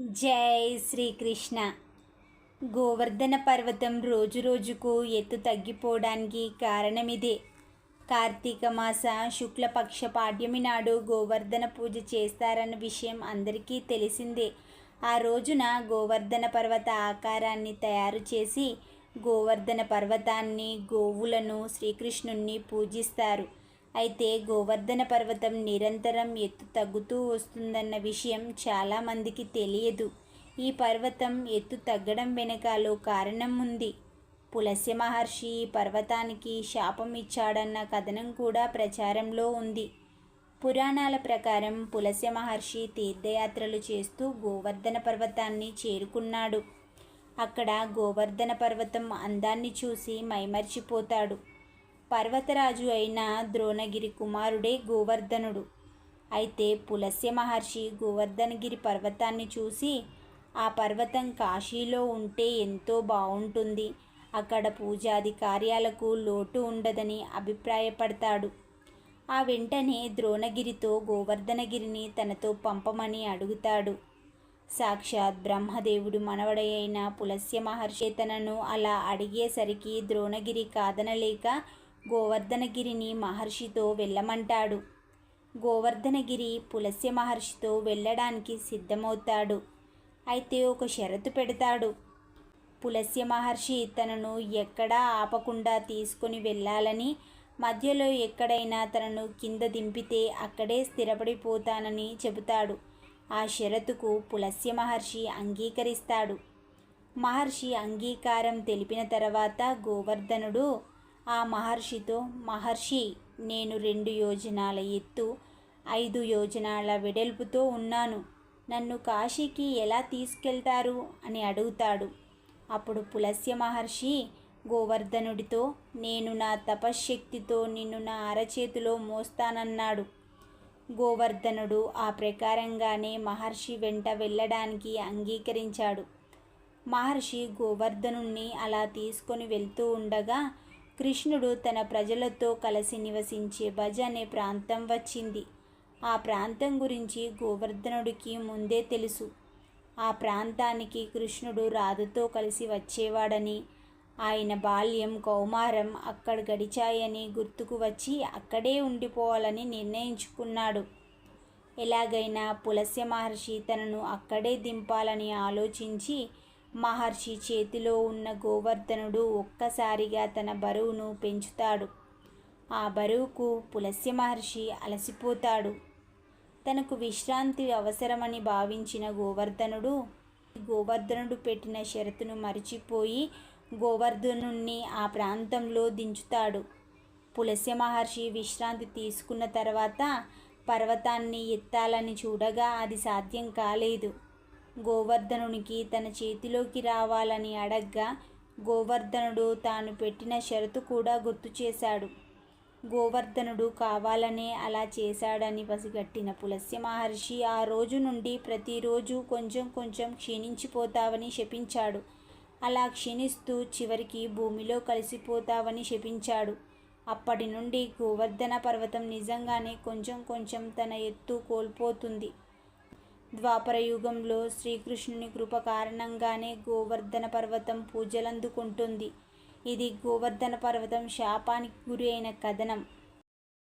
జై శ్రీకృష్ణ. గోవర్ధన పర్వతం రోజురోజుకు ఎత్తు తగ్గిపోవడానికి కారణమిదే. కార్తీక మాస శుక్లపక్ష పాడ్యమి నాడు గోవర్ధన పూజ చేస్తారన్న విషయం అందరికీ తెలిసిందే. ఆ రోజున గోవర్ధన పర్వత ఆకారాన్ని తయారు చేసి గోవర్ధన పర్వతాన్ని గోవులను శ్రీకృష్ణుణ్ణి పూజిస్తారు. అయితే గోవర్ధన పర్వతం నిరంతరం ఎత్తు తగ్గుతూ వస్తుందన్న విషయం చాలామందికి తెలియదు. ఈ పర్వతం ఎత్తు తగ్గడం వెనకాలో కారణం ఉంది. పులస్య మహర్షి ఈ పర్వతానికి శాపం ఇచ్చాడన్న కథనం కూడా ప్రచారంలో ఉంది. పురాణాల ప్రకారం పులస్య మహర్షి తీర్థయాత్రలు చేస్తూ గోవర్ధన పర్వతాన్ని చేరుకున్నాడు. అక్కడ గోవర్ధన పర్వతం అందాన్ని చూసి మైమర్చిపోతాడు. పర్వతరాజు అయిన ద్రోణగిరి కుమారుడే గోవర్ధనుడు. అయితే పులస్య మహర్షి గోవర్ధనగిరి పర్వతాన్ని చూసి ఆ పర్వతం కాశీలో ఉంటే ఎంతో బాగుంటుంది అక్కడ పూజాది కార్యాలకు లోటు ఉండదని అభిప్రాయపడతాడు ఆ వెంటనే ద్రోణగిరితో గోవర్ధనగిరిని తనతో పంపమని అడుగుతాడు. సాక్షాత్ బ్రహ్మదేవుడు మనవడైన పులస్య మహర్షి తనను అలా అడిగేసరికి ద్రోణగిరి కాదనలేక గోవర్ధనగిరిని మహర్షితో వెళ్ళమంటాడు. గోవర్ధనగిరి పులస్య మహర్షితో వెళ్ళడానికి సిద్ధమవుతాడు. అయితే ఒక షరతు పెడతాడు. పులస్య మహర్షి తనను ఎక్కడా ఆపకుండా తీసుకొని వెళ్ళాలని మధ్యలో ఎక్కడైనా తనను కింద దింపితే అక్కడే స్థిరపడిపోతానని చెబుతాడు. ఆ షరతుకు పులస్య మహర్షి అంగీకరిస్తాడు. మహర్షి అంగీకారం తెలిపిన తర్వాత గోవర్ధనుడు ఆ మహర్షితో మహర్షి నేను రెండు యోజనాల ఎత్తు ఐదు యోజనాల వెడల్పుతో ఉన్నాను. నన్ను కాశీకి ఎలా తీసుకెళ్తారు? అని అడుగుతాడు. అప్పుడు పులస్య మహర్షి గోవర్ధనుడితో నేను నా తపశ్శక్తితో నిన్ను నా అరచేతిలో మోస్తానన్నాడు. గోవర్ధనుడు ఆ ప్రకారంగానే మహర్షి వెంట వెళ్ళడానికి అంగీకరించాడు. మహర్షి గోవర్ధనుణ్ణి అలా తీసుకొని వెళ్తూ ఉండగా కృష్ణుడు తన ప్రజలతో కలిసి నివసించే భజ అనే ప్రాంతం వచ్చింది. ఆ ప్రాంతం గురించి గోవర్ధనుడికి ముందే తెలుసు. ఆ ప్రాంతానికి కృష్ణుడు రాధతో కలిసి వచ్చేవాడని ఆయన బాల్యం కౌమారం అక్కడ గడిచాయని గుర్తుకు వచ్చి అక్కడే ఉండిపోవాలని నిర్ణయించుకున్నాడు. ఎలాగైనా పులస్య మహర్షి తనను అక్కడే దింపాలని ఆలోచించి మహర్షి చేతిలో ఉన్న గోవర్ధనుడు ఒక్కసారిగా తన బరువును పెంచుతాడు. ఆ బరువుకు పులస్య మహర్షి అలసిపోతాడు. తనకు విశ్రాంతి అవసరమని భావించిన గోవర్ధనుడు గోవర్ధనుడు పెట్టిన షరతును మరిచిపోయి గోవర్ధనుణ్ణి ఆ ప్రాంతంలో దించుతాడు. పులస్య మహర్షి విశ్రాంతి తీసుకున్న తర్వాత పర్వతాన్ని ఎత్తాలని చూడగా అది సాధ్యం కాలేదు. గోవర్ధనునికి తన చేతిలోకి రావాలని అడగ్గా గోవర్ధనుడు తాను పెట్టిన షరతు కూడా గుర్తు చేశాడు. గోవర్ధనుడు కావాలనే అలా చేశాడని పసిగట్టిన పులస్య మహర్షి ఆ రోజు నుండి ప్రతిరోజు కొంచెం కొంచెం క్షీణించిపోతావని శపించాడు. అలా క్షీణిస్తూ చివరికి భూమిలో కలిసిపోతావని శపించాడు. అప్పటి నుండి గోవర్ధన పర్వతం నిజంగానే కొంచెం కొంచెం తన ఎత్తు కోల్పోతుంది. ద్వాపర యుగంలో శ్రీకృష్ణుని కృప కారణంగానే గోవర్ధన పర్వతం పూజలందుకుంటుంది. ఇది గోవర్ధన పర్వతం శాపానికి గురి అయిన కథనం.